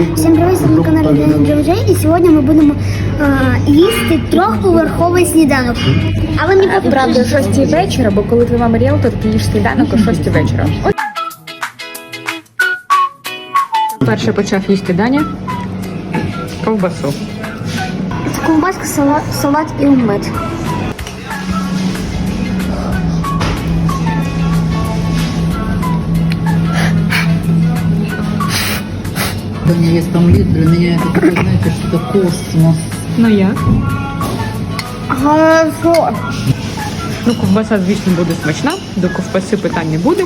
Всім привіт, на каналі День Друзей, і сьогодні ми будемо е, їсти трьохповерховий сніданок. Але не А правда, о 6 вечора, бо коли твоя мама ріелтор, ти їш сніданок о 6 вечора. Перше почав їсти Даня. Ковбасу. Це ковбаска, салат, салат і омлет. Меня есть омлет, для меня это такой, знаете, что-то космос. Ну як? Хорошо. Ну, ковбаса, звісно, буде смачна. До ковбаси питань не буде.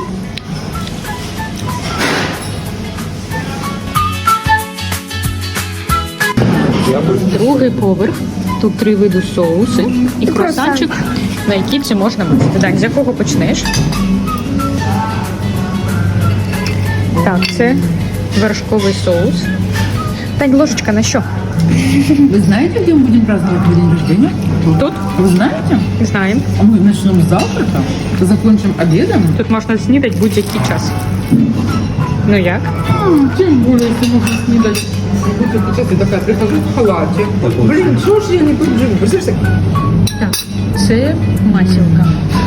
Другий поверх. Тут три види соуси і круасанчик, на який це можна мити. Дань, з якого почнеш? Так, це вершковий соус. Дань, ложечка на що? Вы знаете, где мы будем праздновать мой день рождения? Тут? Вы знаете? Знаємо. А мы начнем с завтрака, закончим обедом. Тут можна снідати будь-який час. Ну як? А, тем более, если можно снидать. Вот это сейчас я такая прихожу в халате. Блин, что ж я не подживу? Представляешь, так Так, це масілка.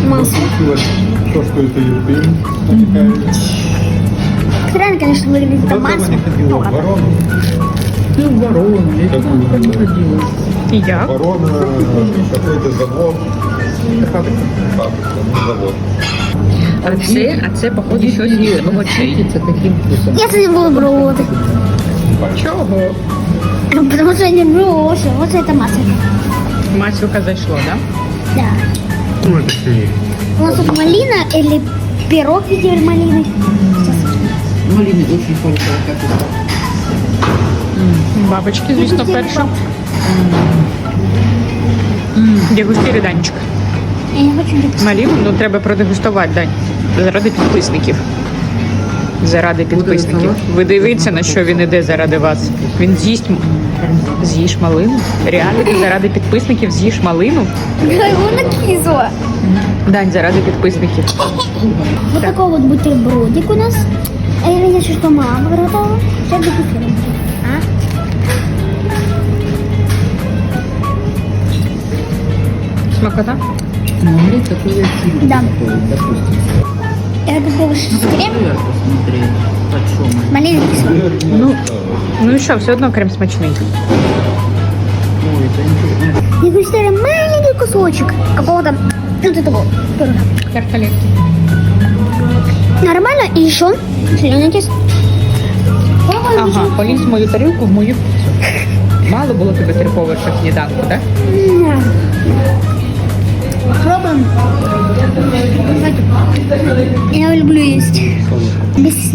Масло. То, что это Ирпень, намекает. Хрен, конечно, выглядит Куда как ты масло. не ходила? Ну, В как? Ворону? ты ворона, я Как туда вы не ходила. І як? Ворона, какой-то завод. Фабрика. Фабрика, ну завод. А це, а це походу щось із овочей. Светится каким вкусом? Я це не буду пробувати. Чого? Потому что я не люблю овощи. Вот это масло. Масілка зайшло, да? Да. Ну, это фигня. У нас тут малина или пирог в виде малины. Малины очень хорошего качества. Бабочки, звісно, перше. Дегустири, Данечка. Я не хочу так. Маліну, ну треба продегустувати, Дань. Заради підписників. Заради підписників. Ви дивіться, на що він іде заради вас. Він з'їсть м- з'їж малину. Реально ти заради підписників з'їш малину. Вона кисло. Дань, заради підписників. Вот такой вот бутербродик у нас. А если что, мама готовила. Сейчас дегустируем. А? Смакота? Ну, такой Да. Это было 6 крем. Ну, ну еще все одно крем смачный. Дегустируем маленький кусочек какого-то вот этого пирога. Тарталетки. Нормально. И еще слюнитесь. Ага, поліз мою тарілку в мою. Мало було тебе три поверха сніданку, так? Пробуем. Я люблю есть. Вместе с.